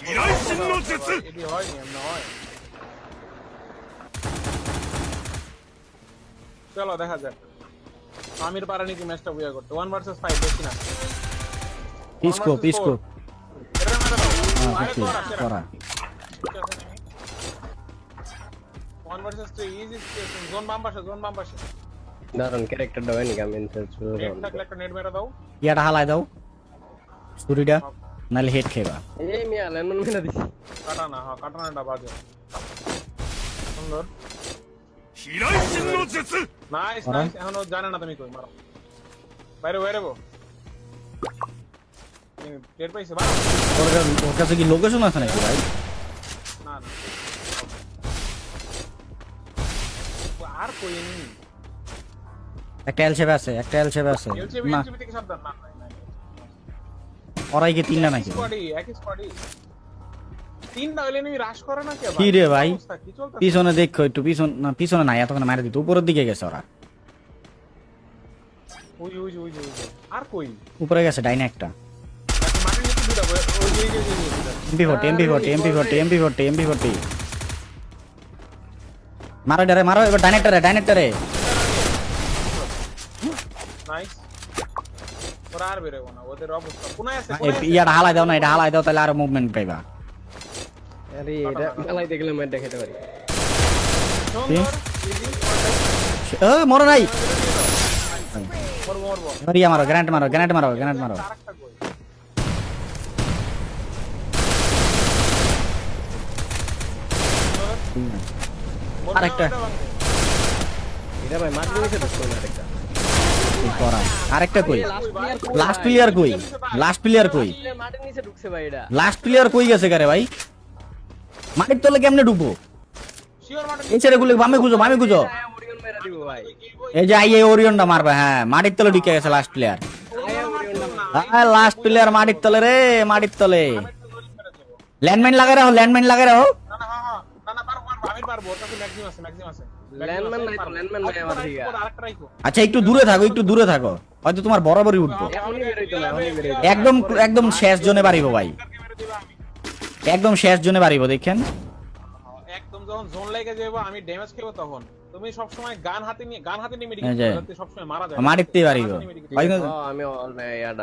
飛来神の術 এটি হয়নি এমন হয় চলো দেখা যাক আমির পারা নাকি ম্যাচটা বুয়া করতে ওয়ান ভার্সেস ফাইভ দেখছি না পিসকো পিসকো এটা মেরে দাও হ্যাঁ আরে ওকে তোরা, সেরা। করা one versus three easy zone বাম পাশে জোন বাম পাশে দারুন ক্যারেক্টারটা হয় নাকি আমি ইনসার্চ নেট থাকলে একটা নেট মেরে দাও ইয়াটা হালাই দাও ছুরিটা নালে হেড খেবা। এই মিয়া ল্যান্ডমন মেরে দিছি কাটানা হ্যাঁ কাটানাটা বাজে। সুন্দর। হিরাই সিন্ন জেসু নাইস নাইস এখন ও জানে না তুমি কই মারো। বাইরে বাইরে বো। টের পাইছে ভাই ওর কাছে কি লোকেশন আছে নাকি ভাই? না না। আর কই নেই একটা এল শেপ আছে একটা এল শেপ আছে। না। ওরাই কি তিনটা নাকি কে রে ভাই? পিছনে দেখো একটু পিছন না পিছনে নাই এতক্ষণ মারা দিত উপরের দিকে গেছে ওরা। আর কই উপরে গেছে ডাইনে একটা MP forty MP forty MP forty MP forty MP forty মারো ডারে মারো এবার ডাইনেক্টারে ডাইনেক্টারে নাইস ওরা আর বেরোবো না ওদের অবস্থা। কোনায় আছে ইয়াটা হালাই দাও না এটা হালাই দাও তাহলে আরও মুভমেন্ট পাইবা। আরে এটা মেলাই দেখলে মেট দেখাতে পারি। easy, মরো নাই। মারো মারো মারো। মারো আরেকটা। এটা ভাই মার দিয়েছে তো আরেকটা। করা। কই? লাস্ট প্লেয়ার কই? লাস্ট প্লেয়ার কই? লাস্ট প্লেয়ার কই গেছে গারে ভাই? মাটির তলে কেমনে ঢুকবো শিওর মাঠে এই ছেড়ে গুলো, বামে বামে এই যে মারবে হ্যাঁ মাটির তলে ঢুকে গেছে লাস্ট প্লেয়ার হ্যাঁ লাস্ট প্লেয়ার মাটির তলে রে, মাটির তলে। ল্যান্ডমাইন লাগাই রাখো ল্যান্ডমাইন লাগাই রাখো। পারব ম্যাক্সিমাম আছে ম্যাক্সিমাম আছে। Landman নাই তো, landman নাই আমার দিকে। আচ্ছা একটু দূরে থাকো একটু দূরে থাকো। হয়তো তোমার বরাবরই উঠবো। বেরোইতো একদম একদম শেষ জোনে বাড়িব ভাই। একদম শেষ জোনে বাড়িব দেখেন। একদম যখন জোন লেগে যাব আমি ড্যামেজ খেবো তখন। তুমি সব সময় গান হাতে নিয়ে গান হাতে নিয়ে যে। যাতে সব সময় মারা যায় ও, আমি অল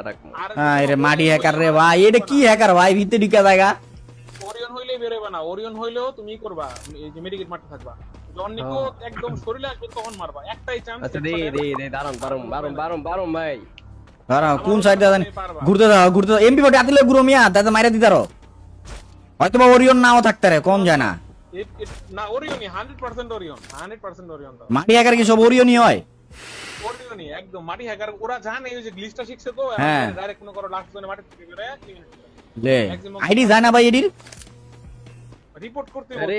রাখব। হ্যাঁ রে মাটি হ্যাকার রে ভাই এটা কি হ্যাকার ভাই? ভিতরে ঢুকে জায়গা ওরিয়ন হইলেই বেরোবে না। ওরিয়ন হইলেও তুমি করবা এই যে মেডিকেট মারতে থাকবা। যখন নিকো একদম শরীরে আসবে তখন মারবা। একটাই চান্স আচ্ছা দে দে দে দাঁড়ান বারম বারম বারম বারম ভাই। দাঁড়াও কোন সাইডে জানি? ঘুরতে দাও ঘুরতে দাও। এমপি ফোর্টি আতিলে গুরু মিয়া দাদা মাইরা দিতারো হয়তো বা ওরিয়ন নাও থাকতে রে কোন যায় না। না ওরিয়নই 100% ওরিয়ন 100% ওরিয়ন মাটি হ্যাকার কি সব ওরিয়নই হয়? ওরিয়নই একদম মাটি হ্যাকার ওরা জানে ওই যে গ্লিচটা শিখছে তো হ্যাঁ। ডাইরেক্ট করো লাস্ট জোনে মাটি থেকে বেরে আইডি যায়। ভাই এডির রিপোর্ট করতে আরে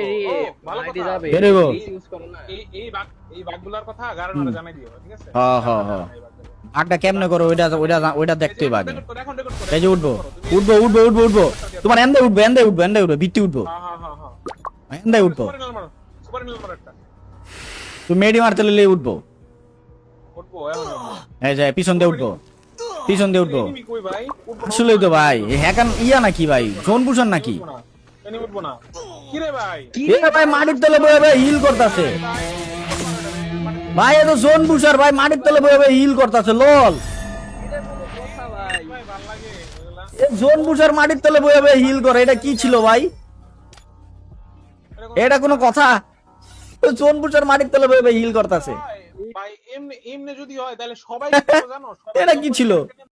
ভালো কথা। যাবে। ইউজ করো না। এই এই বাগ এই বাগগুলার কথা গারানারে জানাই দিও ঠিক আছে? হ, হ, হ। আগটা কেমনে করো? ওইটা ওইটা ওইটা দেখতেই পাবে রেকর্ড করো, এখন রেকর্ড করো। এই যে উঠবো উঠবো উঠবো উঠবো উঠবো। তোমার এন্দে উঠবো এন্দে উঠবো এন্দে উঠবো ভিত্তি উঠবো। হ্যাঁ হ্যাঁ হ্যাঁ হ্যাঁ। এন্দে উঠবো। সুপার নিল মারো সুপার নিল মারো একটা। তুমি মেডি মারতে লিলে উঠবো। উঠবো এই যে পিছন দিয়ে উঠবো। পিছন দিয়ে উঠবো। আসলেই তো ভাই হ্যাকার ইয়া নাকি ভাই? জোন বুঝান নাকি? উঠবো উঠবো না। কি রে ভাই এ ভাই মাটির তলে বয়ে বয়ে হিল করতেছে। ভাই এত জোন বুঝার ভাই মাটির তলে বয়ে বয়ে হিল করতেছে লল। জোন মাটির তলে বয়ে বয়ে হিল করে এটা কি ছিল ভাই? এটা কোনো কথা? জোন বুঝার মাটির তলে বয়ে বয়ে হিল করতেছে। ভাই, ভাই এমনি এমনি যদি হয় তাহলে সবাই জানো এটা কি ছিল?